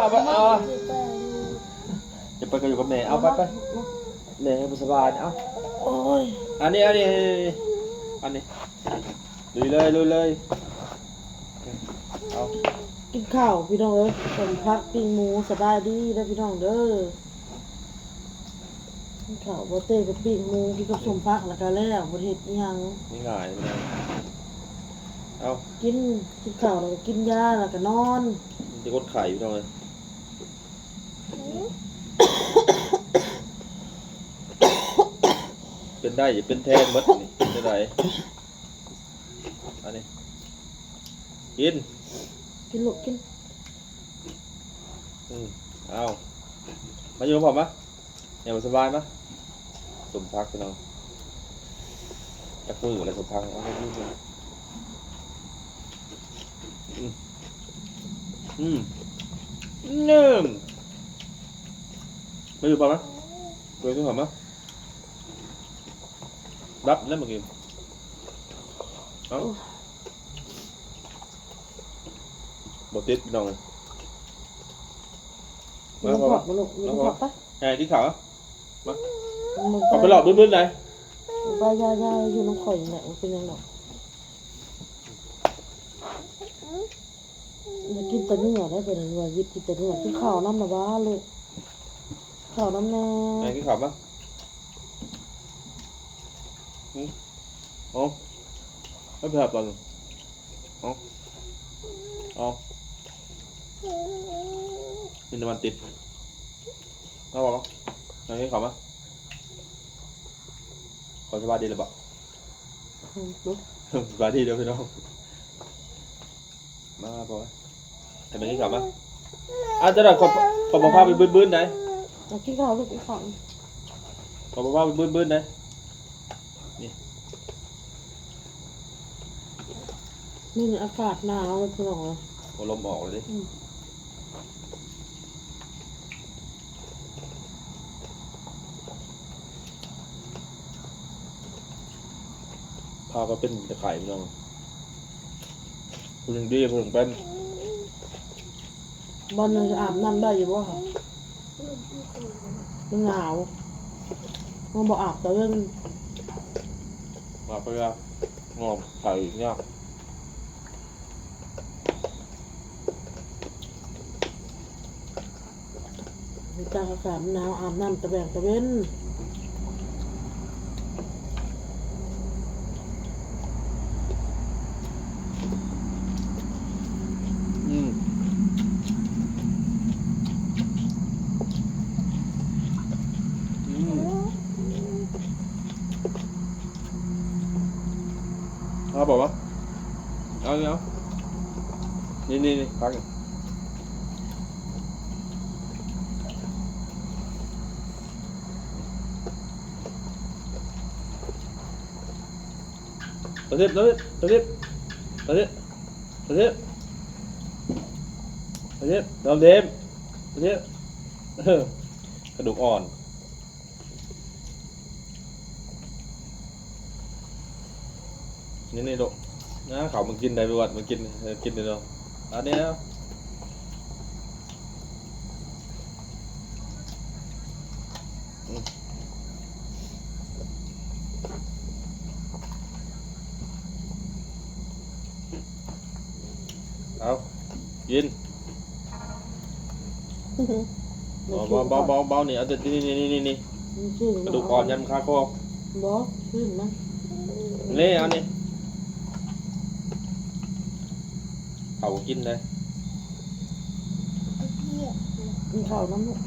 เอาไปเอาจะไปก็อยู่กับแม่เอาไปไปแม่ให้บุษบาลเอาโอ้ยอันนี้อันนี้อันนี้ลุยเลยลุยเลยเอากินข้าวพี่น้องเอ้ยสมพักปิ้งหมูสบายดีแล้วพี่น้องเด้อกินข้าวบ่เต้กับปิ้งหมูกินกับสมพักแล้วก็แล้วบ่เฮ็ดอิหยังนี่ง่ายไปเลยเอากินกินข้าวแล้วก็กินยาแล้วก็นอน มันจะกดไข่พี่น้องเลยเป็นได้อย่าเป็นแทนหมดนี่เป็นได้ไรอันนี้กินกินลูกกินอืมเอามาอยู่กับผมมะอย่ามาสบายมะสมพักพี่น้องจักมืออะไรสมพักเอาไปดูเลยอืม อืมหนึ่งไมาอยู่ป่ะมะไปที่ผมมะรับแล้วเมื่อกี้เอาบทติดน้องมึงบอกมาลูกมึงบอกปะไงที่เขาอะมึงเอาไปหลอกบึ้นๆเลยไปยายาอยู่น้ำข่อยนี่แหละมันเป็นยังดอ อย่ากินแต่เนื้อได้เป็นว่ายิบกินแต่เนื้อกินข้าวน้ำนะบ้าลูกข้าวน้ำแน่ไงที่เขาปะอืมเอ๋อไม่เป็นไรตอนนึงเอ๋ออ๋อมีน้ำมันติดเอาบอกไงที่เขาปะขอสบายดีเลยบอกอืมลูกสบายดีเดี๋ยวพี่น้องมาบอก ว่าทำไมที่เขาปะอะจะได้ขอขอบอกว่าไปบึ้นๆไหนอยากกินข้าวลูกกินข้าวขอบอกว่าไปบึ้นๆไหนนี่อากาศหนาวเลยพี่น้องเลยโอ้ลมออกเลยดิอืมพาก็เป็นตะไคร่พี่น้องคุณยังดีคุณยังเป็น บอลยังจะอาบน้ำได้อยู่บ่ค่ะมันหนาวมันบอกอาบแต่เรื่องมาไปละงอมไข่เนี่ยจากอากาศมันหนาวอาบน้ำตะแบงตะเว้น อืมอืม เอาบอกว่าเอาเนี่ยนี่นี่นี่พักตัวเทียบตัวเทียบตัวเทียบตัวเทียบตัวเทียบอันนี้ดอมเดมอันนี้เออกระดูกอ่อน นี่นี่ดูนะเขามันกินได้ไปวัดมันกินเออกินได้เนาะอันนี้เอาอืมเอากินเบาเบาเบาเบาเบานี่เอาแต่นี่นี่นี่นี่นี่กระดูกอ่อนยันคาคอบอกขึ้นมั้ยเล่เอานี่ เขากินเลยกินข้าวน้ำลูก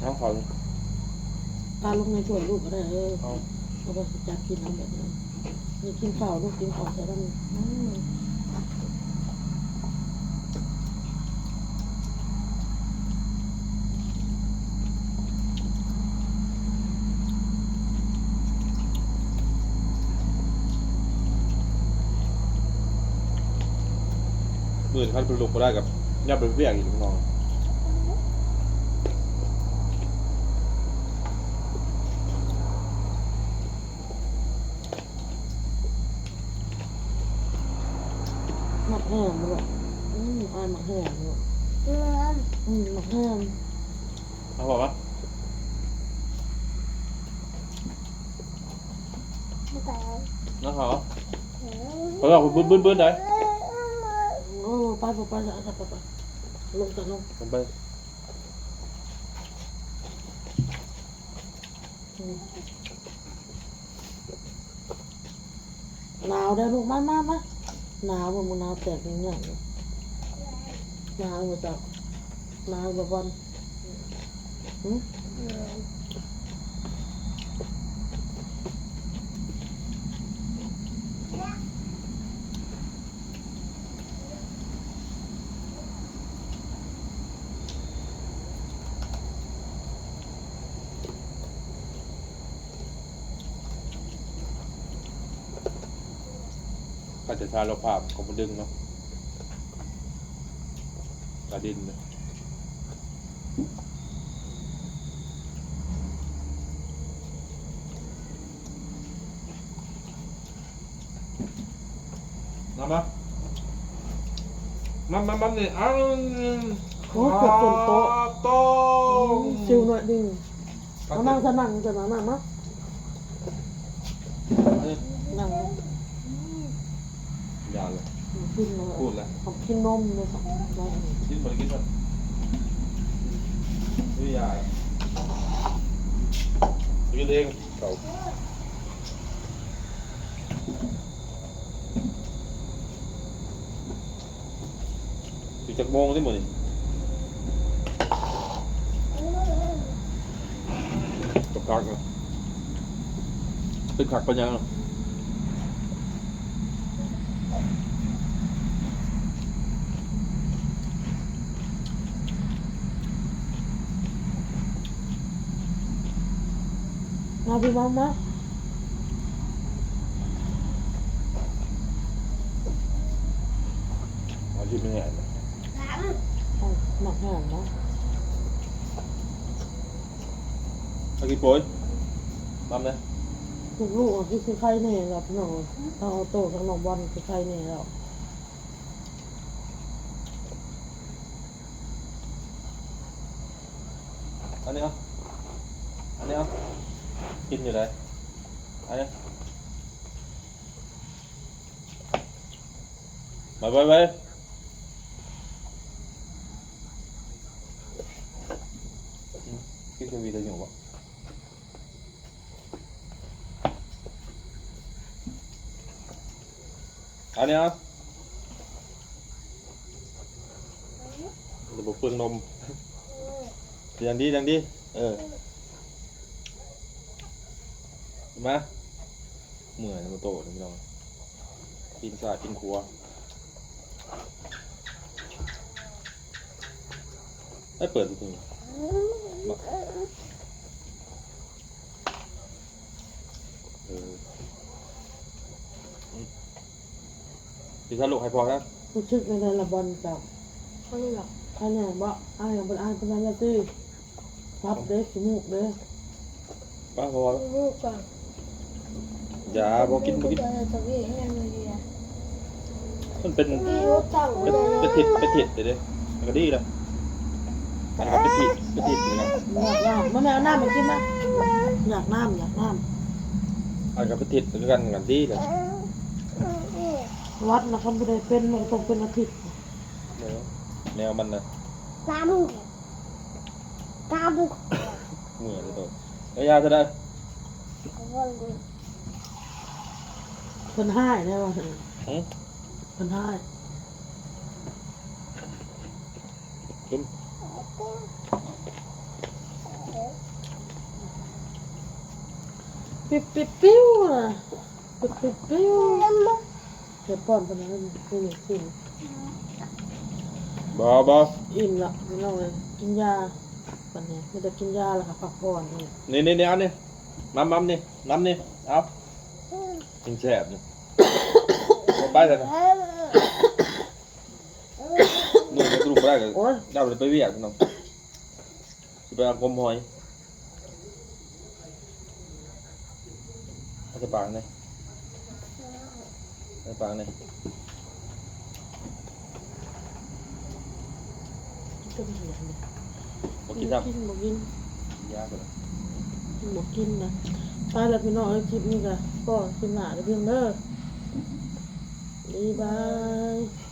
เอาเขาตาลงในถ้วยลูกก็ได้เออเอาเอาไปจับกินเอาแบบนั้นนี่กินข้าวลูกกินข้าวใส่น้ำ พื้นขั้นเป็นลูกก็ได้กับย่าเป็นเบี้ยอีกน้องหมักแห้งด้วยอืมออยหมักแห้งด้วยเพื่อนอืมหมักแห้งเอาบอกว่าไม่ไปแล้วนะครับเขาบอกคุบึ้นบึ้นบึ้นได้ ไปไปไปไปไปไปลงจากลงผมไปอืมหนาวได้อลูกมามามาหนาวบ่มึงหนาวแตกอย่างเงี้ยหนาว บ่จ้ะหนาวบ่บอลหืมก็จะทาเราภาพของมันดึงเนาะกระดินเลยมามามามามาเนี่ยเอาโอ้เกือบจนโต๊ะโต๊ะซิวหน่อยดิเอานั่งจะนั่งจะนั่งนั่งมานั่ง อย่าเลย กินเลยพูดแล้วเอากินนมเลยสองน้อยกินคนกินคนไม่อย่ากินเองเก่าอยู่จากโมงที่หมดนี่ตกคักเลยตึกคักปัญญาเนาะ มาพี่มามาเอาที่ไม่แห้งเอาหมักแห้งเนาะเอากี่โป้ยมัมนะลูกลูกๆที่คือไข่เนี่ยแบบน้องเอาโตทั้งน้องบอลคือไข่เนี่ยแล้วอันนี้เอาอันนี้เอา กินอยู่ไหนอันนี้ไปไปไปอืมกินเควีได้ยังวะอันนี้เอาระบบเปลืองนมดังดีดังดีเออ มาเหมือนมาโตนี่พี่น้องกินสาดกินครัวไม่เปิดจริงๆมาเอออืมดีท่านลูกให้พอครับรู้สึกในระบอลจับเขาเลยแบบไข่เนี่ยบ่อ้ายบ่อ้ายเป็นอะไรสิรับเด้อขี้มูกเด้อป้าพอแล้ว ลูกก่อน อย่าบอกกินบอกกินเดี๋ยวจะวิ่งให้มันดีนะมันเป็นพี่รู้จักเป็นเลยเป็นถิดเป็นถิดเดี๋ยวเดี๋ยวมันก็ดีเลยมันก็เป็นถิดเป็นถิดเลยนะอยากน้ำมาแม่เอาน้ำมากินนะอยากน้ำอยากน้อันก็เป็นถิดเหมือนกันกันดีเลยำวัดนะครับไม่ได้เป็นมันต้องเป็นอาทิตย์แนวมันนะตาบุกตาบุกเหมือนเลยตัวแล้วยาจะได้เพิ่นให้ได้ว่าหืม เพิ่นให้จุ่มปิ๊บปิ๊บปิ้วนะปิ๊บปิ๊บปิ้วเดี๋ยวป้อนเพิ่นให้มันกินกินบอบออิ่มละพี่น้องเลยกินยาปันนี้ไม่ได้กินยาแล้วค่ะพักผ่อนนี่นี่นี่นี่เอานี่มัมมัมนี่น้ำนี่เอากินแฉบนี่เอา ไปเลยนะนี่กระดูกได้เลยเจ้าเลยไปเวียกน้องสิไปเอาคมหอยเอาใส่ปากเลยใส่ปากเลยบอกกินครับกินบอกกินยากเลยบอกินนะไปแล้วพี่น้องคลิปนี้ก็ก็คลินหน้าเดี๋ยวเพียงเด้อ บ๊ายบาย